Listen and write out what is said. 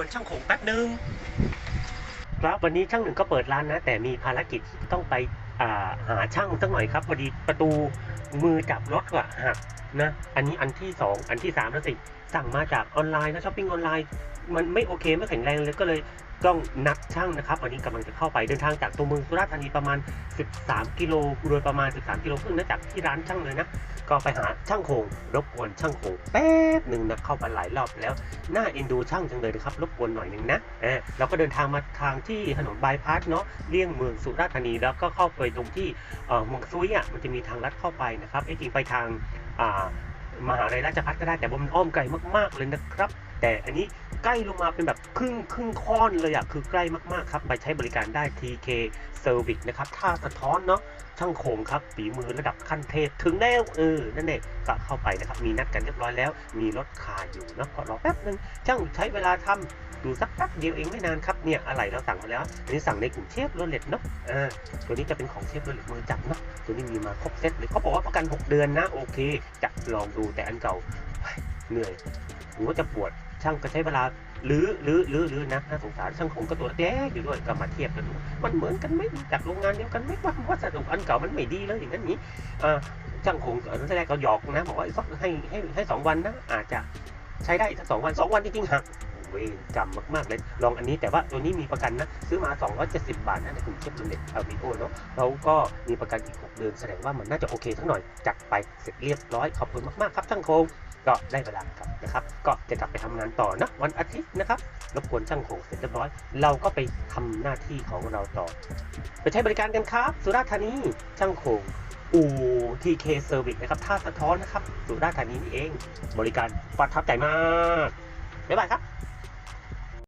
วนช่างขงแป๊บนึงครับวันนี้ช่างหนึ่งก็เปิดร้านนะ แต่มีภารกิจที่ต้องไป หาช่างสักหน่อยครับพอดีประตูมือจับรถอะหักนะอันนี้อันที่สองอันที่สามแล้วสิสั่งมาจากออนไลน์นะช้อปปิ้งออนไลน์ มันไม่โอเคไม่แข็งแรงเลยก็เลยต้องนัดช่างนะครับ วันนี้กำลังจะเข้าไปเดินทางจากตัวเมืองสุราษฎร์ธานีประมาณ 13 กิโลโดยประมาณ 13 กิโลครึ่งนะจากที่ร้านช่างเลยนะ ก็ไปหาช่างโคงรบกวนช่างโคงแป๊บหนึ่งนะเข้าไปหลายรอบแล้วหน่าเอ็นดูช่างจังเลยนะครับรบกวนหน่อยหนึ่งนะเออเราก็เดินทางมาทางที่ถนนบายพาสเนาะเลี่ยงเมืองสุราษฎร์ธานีแล้วก็เข้าไปตรงที่เมืองซุยอะมันจะมีทางลัดเข้าไปนะครับไอ้จริงไปทางมหาลัยราชภัฏก็ได้แต่ว่ามันอ้อมไกลมากๆเลยนะครับ แต่อันนี้ใกล้ลงมาเป็นแบบครึ่งครึ่งค่อนเลยอะคือใกล้มากๆครับ ไปใช้บริการได้ TK Service นะครับท่าสะท้อนเนาะช่างโขงครับฝีมือระดับขั้นเทพถึงแล้วเออนั่นเองก็เข้าไปนะครับ มีนัดกันเรียบร้อยแล้ว มีรถคาอยู่เนาะก็รอแป๊บนึงช่างใช้เวลาทำ ดูสักแป๊บเดียวเองไม่นานครับเนี่ยอะไรเราสั่งมาแล้วอันนี้สั่งในกลุ่มเชฟโรเลตเนาะอ่าตัวนี้จะเป็นของเชฟโรเลตมือจับเนาะตัวนี้มีมาครบเซตเลยเขาบอกว่าประกัน 6 เดือนนะโอเค จะลองดูแต่อันเก่าเหนื่อยหัวจะปวดช่างก็ใช้เวลาหรือหรือหรือหรือนะน่าสงสารช่างคงก็ตัวแดงอยู่ด้วยก็มาเทียบกันดูมันเหมือนกันไหมจากโรงงานเดียวกันไหมว่าวัสดุอันเก่ามันไม่ดีเลยอย่างนั้นนี้เอ่อช่างคงตอนแรกก็หยอกนะบอกว่าให้ให้ให้สองวันนะอาจจะใช้ได้สักสองวันสองวันจริงๆหัก เวรกรรมมากๆเลย ลองอันนี้แต่ว่าตัวนี้มีประกันนะ ซื้อมา 270 บาทนะในกลุ่มเชฟดูเน็ตเอาวีโอเนาะเราก็มีประกันอีก 6 เดือนแสดงว่ามันน่าจะโอเคทั้งหน่อย จัดไปเสร็จเรียบร้อย ขอบคุณมากๆครับช่างคงก็ได้เวลากลับนะครับ ก็จะกลับไปทำงานต่อนะวันอาทิตย์นะครับรบกวนช่างโขงเสร็จเรียบร้อย เราก็ไปทำหน้าที่ของเราต่อ ไปใช้บริการกันครับ สุราษฎร์ธานีช่างโขงอูทีเคเซอร์วิสนะครับท่าสะท้อนนะครับ สุราษฎร์ธานีนี่เอง บริการประทับใจมาก บ๊ายบายครับ